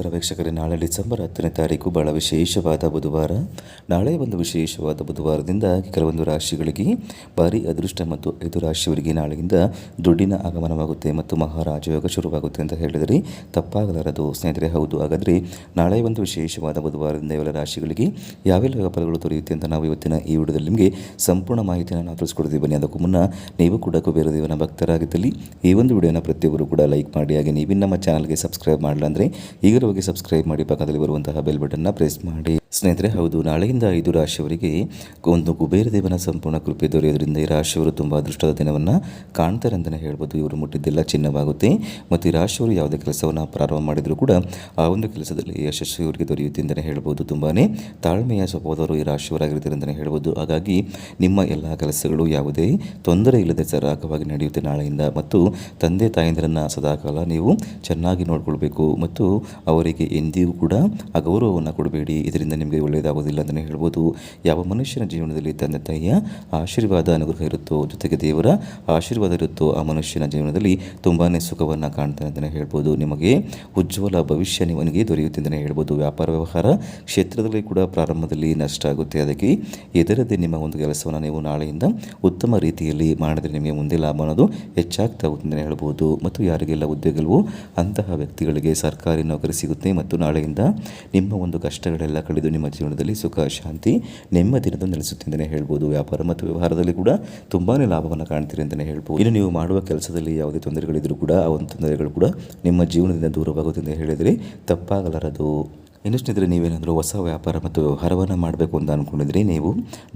ನಮಸ್ಕಾರ ವೀಕ್ಷಕರೇ, ನಾಳೆ ಡಿಸೆಂಬರ್ ಹತ್ತನೇ ತಾರೀಕು ಬಹಳ ವಿಶೇಷವಾದ ಬುಧವಾರ. ನಾಳೆ ಒಂದು ವಿಶೇಷವಾದ ಬುಧವಾರದಿಂದ ಕೆಲವೊಂದು ರಾಶಿಗಳಿಗೆ ಭಾರಿ ಅದೃಷ್ಟ ಮತ್ತು ಐದು ರಾಶಿಯವರಿಗೆ ನಾಳೆಯಿಂದ ದುಡ್ಡಿನ ಆಗಮನವಾಗುತ್ತೆ ಮತ್ತು ಮಹಾರಾಜಯೋಗ ಶುರುವಾಗುತ್ತೆ ಅಂತ ಹೇಳಿದರೆ ತಪ್ಪಾಗಲಾರದು. ಸ್ನೇಹಿತರೆ, ಹೌದು. ಹಾಗಾದರೆ ನಾಳೆ ಒಂದು ವಿಶೇಷವಾದ ಬುಧವಾರದಿಂದ ಇವೆಲ್ಲ ರಾಶಿಗಳಿಗೆ ಯಾವೆಲ್ಲ ಫಲಗಳು ದೊರೆಯುತ್ತೆ ಅಂತ ನಾವು ಇವತ್ತಿನ ಈ ವಿಡಿಯೋದಲ್ಲಿ ನಿಮಗೆ ಸಂಪೂರ್ಣ ಮಾಹಿತಿಯನ್ನು ನಾವು ತಿಳಿಸ್ಕೊಡ್ತೀವಿ. ಬನ್ನಿ, ಅದಕ್ಕೂ ಮುನ್ನ ನೀವು ಕೂಡ ಕುಬೇರ ದೇವನ ಭಕ್ತರಾಗಿದ್ದಲ್ಲಿ ಈ ಒಂದು ವಿಡಿಯೋನ ಪ್ರತಿಯೊಬ್ಬರು ಕೂಡ ಲೈಕ್ ಮಾಡಿ, ಹಾಗೆ ನೀವು ನಮ್ಮ ಚಾನಲ್ಗೆ ಸಬ್ಸ್ಕ್ರೈಬ್ ಮಾಡಲ್ಲ ಅಂದರೆ ಹೋಗಿ ಸಬ್ಸ್ಕ್ರೈಬ್ ಮಾಡಿ ಪಕ್ಕದಲ್ಲಿ ಬರುವಂತಹ ಬೆಲ್ ಬಟನ್ನ ಪ್ರೆಸ್ ಮಾಡಿ. ಸ್ನೇಹಿತರೆ, ಹೌದು, ನಾಳೆಯಿಂದ ಐದು ರಾಶಿಯವರಿಗೆ ಒಂದು ಕುಬೇರ ದೇವನ ಸಂಪೂರ್ಣ ಕೃಪೆ ದೊರೆಯೋದ್ರಿಂದ ಈ ರಾಶಿಯವರು ತುಂಬ ಅದೃಷ್ಟದ ದಿನವನ್ನು ಕಾಣ್ತಾರೆ ಅಂತಲೇ ಹೇಳ್ಬೋದು. ಇವರು ಮುಟ್ಟಿದ್ದೆಲ್ಲ ಚಿನ್ನವಾಗುತ್ತೆ. ಮತ್ತು ಈ ರಾಶಿಯವರು ಯಾವುದೇ ಕೆಲಸವನ್ನು ಪ್ರಾರಂಭ ಮಾಡಿದರೂ ಕೂಡ ಆ ಒಂದು ಕೆಲಸದಲ್ಲಿ ಯಶಸ್ಸು ಇವರಿಗೆ ದೊರೆಯುತ್ತೆ ಅಂತಲೇ ಹೇಳ್ಬೋದು. ತುಂಬಾ ತಾಳ್ಮೆಯ ಸ್ವಭಾವದವರು ಈ ರಾಶಿಯವರಾಗಿರ್ತಾರೆ ಅಂತಲೇ ಹೇಳ್ಬೋದು. ಹಾಗಾಗಿ ನಿಮ್ಮ ಎಲ್ಲ ಕೆಲಸಗಳು ಯಾವುದೇ ತೊಂದರೆ ಇಲ್ಲದೆ ಸರಾಗವಾಗಿ ನಡೆಯುತ್ತೆ ನಾಳೆಯಿಂದ. ಮತ್ತು ತಂದೆ ತಾಯಂದಿರನ್ನು ಸದಾಕಾಲ ನೀವು ಚೆನ್ನಾಗಿ ನೋಡಿಕೊಳ್ಬೇಕು. ಮತ್ತು ಅವರಿಗೆ ಎಂದಿಗೂ ಕೂಡ ಗೌರವವನ್ನು ಕೊಡಬೇಡಿ. ಇದರಿಂದ ನಿಮಗೆ ಒಳ್ಳೆಯದಾಗೋದಿಲ್ಲ ಅಂತಲೇ ಹೇಳ್ಬೋದು. ಯಾವ ಮನುಷ್ಯನ ಜೀವನದಲ್ಲಿ ತಂದೆ ತಾಯಿಯ ಆಶೀರ್ವಾದ ಅನುಗ್ರಹ ಇರುತ್ತೋ, ಜೊತೆಗೆ ದೇವರ ಆಶೀರ್ವಾದ ಇರುತ್ತೋ, ಆ ಮನುಷ್ಯನ ಜೀವನದಲ್ಲಿ ತುಂಬಾ ಸುಖವನ್ನು ಕಾಣ್ತಾನೆ ಅಂತಲೇ ಹೇಳ್ಬೋದು. ನಿಮಗೆ ಉಜ್ವಲ ಭವಿಷ್ಯ ನಿಮಗೆ ದೊರೆಯುತ್ತೆ ಅಂತಲೇ ಹೇಳ್ಬೋದು. ವ್ಯಾಪಾರ ವ್ಯವಹಾರ ಕ್ಷೇತ್ರದಲ್ಲಿ ಕೂಡ ಪ್ರಾರಂಭದಲ್ಲಿ ನಷ್ಟ ಆಗುತ್ತೆ. ಅದಕ್ಕೆ ಎದರದೆ ನಿಮ್ಮ ಒಂದು ಕೆಲಸವನ್ನು ನೀವು ನಾಳೆಯಿಂದ ಉತ್ತಮ ರೀತಿಯಲ್ಲಿ ಮಾಡಿದರೆ ನಿಮಗೆ ಮುಂದೆ ಲಾಭ ಅನ್ನೋದು ಹೆಚ್ಚಾಗ್ತಾ ಅಂತಲೇ ಹೇಳ್ಬೋದು. ಮತ್ತು ಯಾರಿಗೆಲ್ಲ ಉದ್ಯೋಗಗಳು ಅಂತಹ ವ್ಯಕ್ತಿಗಳಿಗೆ ಸರ್ಕಾರಿ ನೌಕರಿ ಸಿಗುತ್ತೆ. ಮತ್ತು ನಾಳೆಯಿಂದ ನಿಮ್ಮ ಒಂದು ಕಷ್ಟಗಳೆಲ್ಲ ಕಳೆದು ನಿಮ್ಮ ಜೀವನದಲ್ಲಿ ಸುಖ, ಶಾಂತಿ ನೆಮ್ಮದಿನದು ನೆಲೆಸುತ್ತೆ ಅಂತಲೇ ಹೇಳ್ಬೋದು. ವ್ಯಾಪಾರ ಮತ್ತು ವ್ಯವಹಾರದಲ್ಲಿ ಕೂಡ ತುಂಬಾ ಲಾಭವನ್ನು ಕಾಣ್ತೀರಿ ಅಂತಲೇ ಹೇಳ್ಬೋದು. ಇನ್ನು ನೀವು ಮಾಡುವ ಕೆಲಸದಲ್ಲಿ ಯಾವುದೇ ತೊಂದರೆಗಳಿದ್ರೂ ಕೂಡ, ಆ ಒಂದು ತೊಂದರೆಗಳು ಕೂಡ ನಿಮ್ಮ ಜೀವನದಿಂದ ದೂರವಾಗುತ್ತೆ ಅಂತ ಹೇಳಿದರೆ ತಪ್ಪಾಗಲಾರದು. ಇನ್ನು ಸ್ನೇಹಿತರೆ ನೀವೇನಾದರೂ ಹೊಸ ವ್ಯಾಪಾರ ಮತ್ತು ವ್ಯವಹಾರವನ್ನು ಮಾಡಬೇಕು ಅಂತ ಅಂದ್ಕೊಂಡಿದ್ರಿ ನೀವು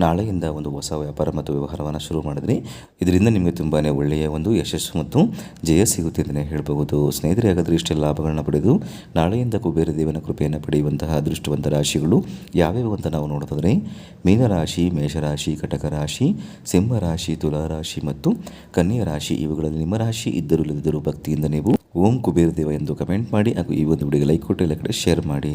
ನಾಳೆಯಿಂದ ಒಂದು ಹೊಸ ವ್ಯಾಪಾರ ಮತ್ತು ವ್ಯವಹಾರವನ್ನು ಶುರು ಮಾಡಿದ್ರಿ. ಇದರಿಂದ ನಿಮಗೆ ತುಂಬಾ ಒಳ್ಳೆಯ ಒಂದು ಯಶಸ್ಸು ಮತ್ತು ಜಯ ಸಿಗುತ್ತೆ ಅಂತಲೇ ಹೇಳ್ಬೋದು ಸ್ನೇಹಿತರೆ, ಹಾಗಾದರೆ ಇಷ್ಟೆಲ್ಲ ಲಾಭಗಳನ್ನ ಪಡೆದು ನಾಳೆಯಿಂದ ಕುಬೇರ ದೇವನ ಕೃಪೆಯನ್ನು ಪಡೆಯುವಂತಹ ಅದೃಷ್ಟವಂತ ರಾಶಿಗಳು ಯಾವ್ಯಾವು ಅಂತ ನಾವು ನೋಡೋದಾದರೆ ಮೀನರಾಶಿ, ಮೇಷರಾಶಿ, ಕಟಕ ರಾಶಿ, ಸಿಂಹ ರಾಶಿ, ತುಲಾ ರಾಶಿ ಮತ್ತು ಕನ್ಯಾ ರಾಶಿ, ಇವುಗಳಲ್ಲಿ ನಿಮ್ಮ ರಾಶಿ ಇದ್ದರೂ ಇಲ್ಲದಿದ್ದರೂ ಭಕ್ತಿಯಿಂದ ನೀವು ಓಂ ಕುಬೇರ ದೇವ ಎಂದು ಕಮೆಂಟ್ ಮಾಡಿ ಹಾಗೂ ಈ ಒಂದು ವಿಡಿಯೋಗೆ ಲೈಕ್ ಕೊಟ್ಟು ಎಲ್ಲ ಕಡೆ ಶೇರ್ ಮಾಡಿ.